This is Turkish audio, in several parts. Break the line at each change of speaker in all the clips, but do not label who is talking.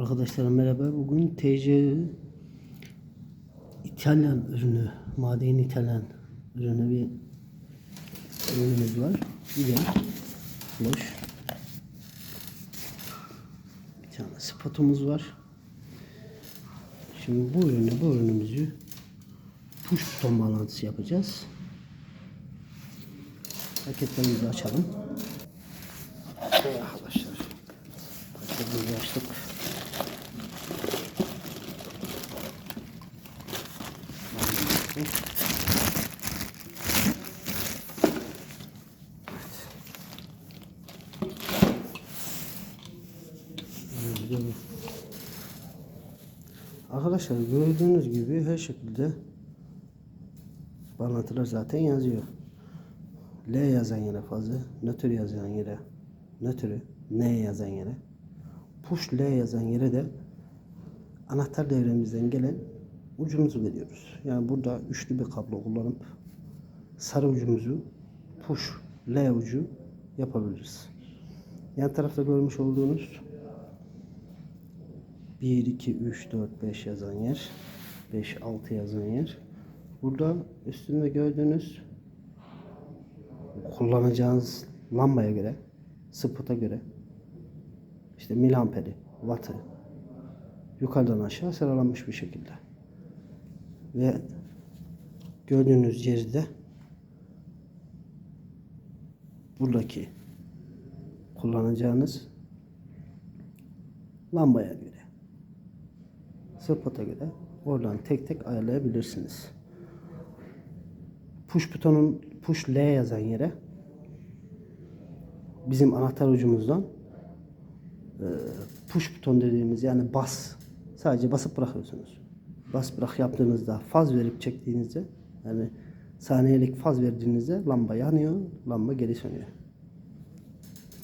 Arkadaşlar merhaba. Bugün TC İtalyan ürünü, maden İtalyan ürünü bir ürünümüz var. Güzel, hoş. Bir tane spotumuz var. Şimdi bu ürünü, bu ürünümüzü push buton bağlantısı yapacağız. Paketlerimizi açalım. Arkadaşlar paketimizi açtık. Arkadaşlar gördüğünüz gibi her şekilde bağlantılar zaten yazıyor. L yazan yere fazla, nötr yazan yere nötrü, N yazan yere, push L yazan yere de anahtar devremizden gelen ucumuzu veriyoruz. Yani burada üçlü bir kablo kullanıp sarı ucumuzu push L ucu yapabiliriz. Yan tarafta görmüş olduğunuz 1, 2, 3, 4, 5 yazan yer 5, 6 yazan yer burada üstünde gördüğünüz kullanacağınız lambaya göre spota göre işte miliamperi, wattı yukarıdan aşağı sıralanmış bir şekilde. Ve gördüğünüz yerde buradaki kullanacağınız lambaya göre spota göre oradan tek tek ayarlayabilirsiniz. Push butonun push L yazan yere bizim anahtar ucumuzdan e, push buton dediğimiz yani bas sadece basıp bırakıyorsunuz. Bas bırak yaptığınızda faz verip çektiğinizde yani saniyelik faz verdiğinizde lamba yanıyor, lamba geri sönüyor.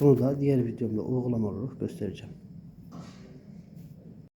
Bunu da diğer videomda uygulama olarak göstereceğim.